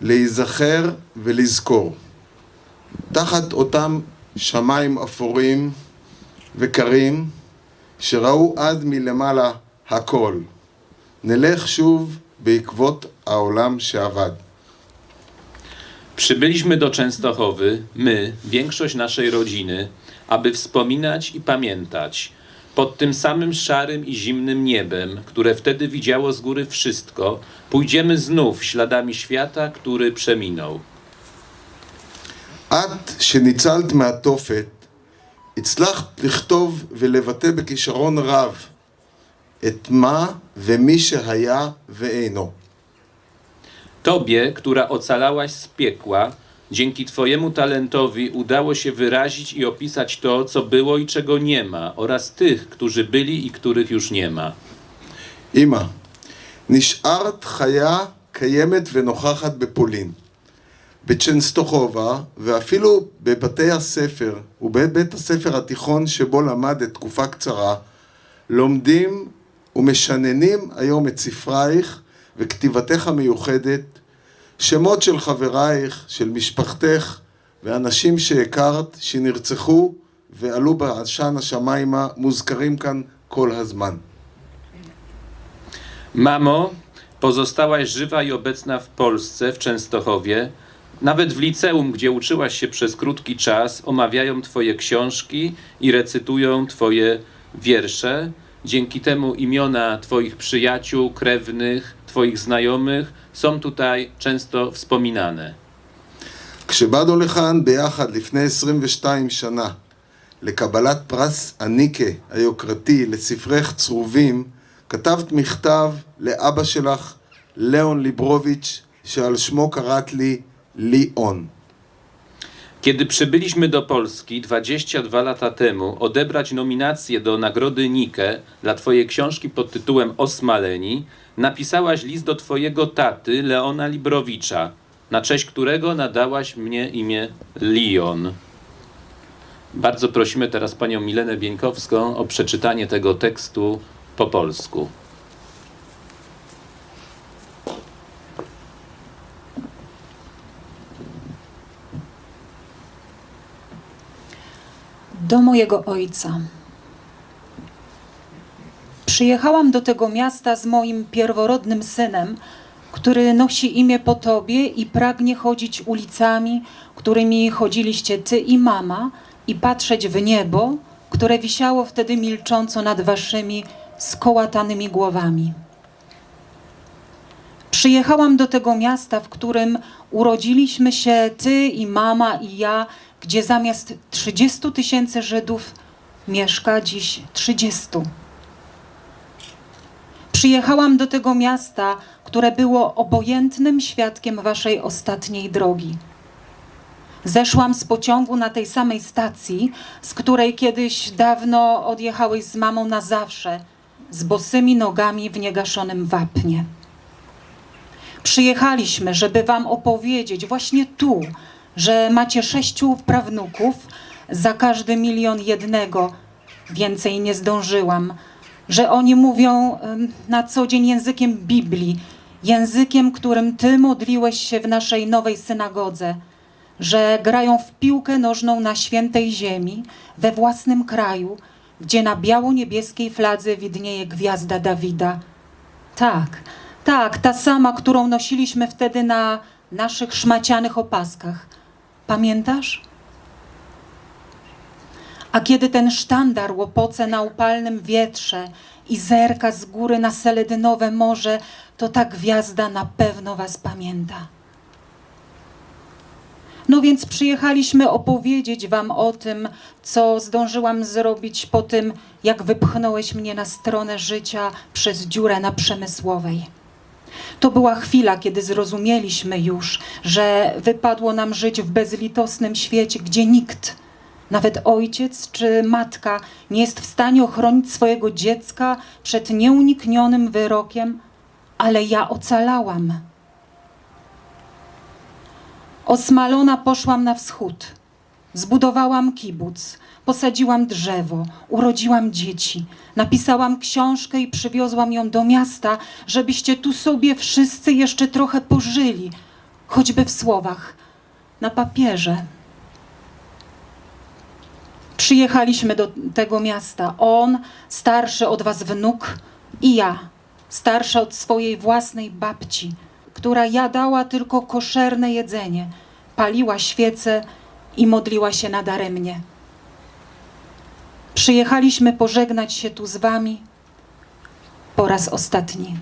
להיזכר ולזכור. תחת אותם שמיים אפורים וקרים שראו עד מלמעלה הכל. נלך שוב בעקבות העולם שאבד. Przybyliśmy do Częstochowy, my, większość naszej rodziny, aby wspominać i pamiętać. Pod tym samym szarym i zimnym niebem, które wtedy widziało z góry wszystko, pójdziemy znów śladami świata, który przeminął. את שניצלת מהתופת, הצלחת לכתוב ולבטא בכישרון רב את מה ומי שהיה ואינו. Tobie, która ocalałaś z piekła, dzięki Twojemu talentowi udało się wyrazić i opisać to, co było i czego nie ma, oraz tych, którzy byli i których już nie ma. אמא, נשארת חיה קיימת ונוכחת בפולין, בצ'נסטוכובה ואפילו בבתי הספר ובבית הספר התיכון שבו למדת תקופה קצרה, לומדים ומשננים היום את ספרייך וכתיבתך המיוחדת, שמות של חברייך, של משפחתך ואנשים שהכרת, שנרצחו ועלו בעשן השמיימה, מוזכרים כאן כל הזמן. Mamo, pozostałaś żywa i obecna w Polsce, w Częstochowie. Nawet w liceum, gdzie uczyłaś się przez krótki czas, omawiają Twoje książki i recytują Twoje wiersze. Dzięki temu imiona Twoich przyjaciół, krewnych, Twoich znajomych są tutaj często wspominane. כשבאנו לכאן ביחד לפני 22 שנה לקבלת פרס הניקה היוקרתי לספרך צרובים, כתבת מכתב לאבא שלך, ליאון ליברוביץ', שעל שמו קראת לי ליאון. Kiedy przybyliśmy do Polski 22 lata temu odebrać nominację do Nagrody Nike dla Twojej książki pod tytułem Osmaleni, napisałaś list do Twojego taty Leona Librowicza, na cześć którego nadałaś mnie imię Leon. Bardzo prosimy teraz Panią Milenę Bieńkowską o przeczytanie tego tekstu po polsku. Do mojego ojca. Przyjechałam do tego miasta z moim pierworodnym synem, który nosi imię po tobie i pragnie chodzić ulicami, którymi chodziliście ty i mama, i patrzeć w niebo, które wisiało wtedy milcząco nad waszymi skołatanymi głowami. Przyjechałam do tego miasta, w którym urodziliśmy się ty i mama i ja, gdzie zamiast 30 tysięcy Żydów mieszka dziś 30. Przyjechałam do tego miasta, które było obojętnym świadkiem waszej ostatniej drogi. Zeszłam z pociągu na tej samej stacji, z której kiedyś dawno odjechałeś z mamą na zawsze, z bosymi nogami w niegaszonym wapnie. Przyjechaliśmy, żeby wam opowiedzieć właśnie tu, że macie sześciu prawnuków, za każdy milion jednego. Więcej nie zdążyłam. Że oni mówią na co dzień językiem Biblii, językiem, którym ty modliłeś się w naszej nowej synagodze. Że grają w piłkę nożną na świętej ziemi, we własnym kraju, gdzie na biało-niebieskiej fladze widnieje gwiazda Dawida. Tak, tak, ta sama, którą nosiliśmy wtedy na naszych szmacianych opaskach. Pamiętasz? A kiedy ten sztandar łopoce na upalnym wietrze i zerka z góry na seledynowe morze, to ta gwiazda na pewno was pamięta. No więc przyjechaliśmy opowiedzieć wam o tym, co zdążyłam zrobić po tym, jak wypchnąłeś mnie na stronę życia przez dziurę na Przemysłowej. To była chwila, kiedy zrozumieliśmy już, że wypadło nam żyć w bezlitosnym świecie, gdzie nikt, nawet ojciec czy matka, nie jest w stanie ochronić swojego dziecka przed nieuniknionym wyrokiem, ale ja ocalałam. Osmalona poszłam na wschód. Zbudowałam kibuc, posadziłam drzewo, urodziłam dzieci, napisałam książkę i przywiozłam ją do miasta, żebyście tu sobie wszyscy jeszcze trochę pożyli. choćby w słowach, na papierze. Przyjechaliśmy do tego miasta. On, starszy od was wnuk, i ja, starsza od swojej własnej babci, która jadała tylko koszerne jedzenie, paliła świece i modliła się nadaremnie. Przyjechaliśmy pożegnać się tu z wami po raz ostatni.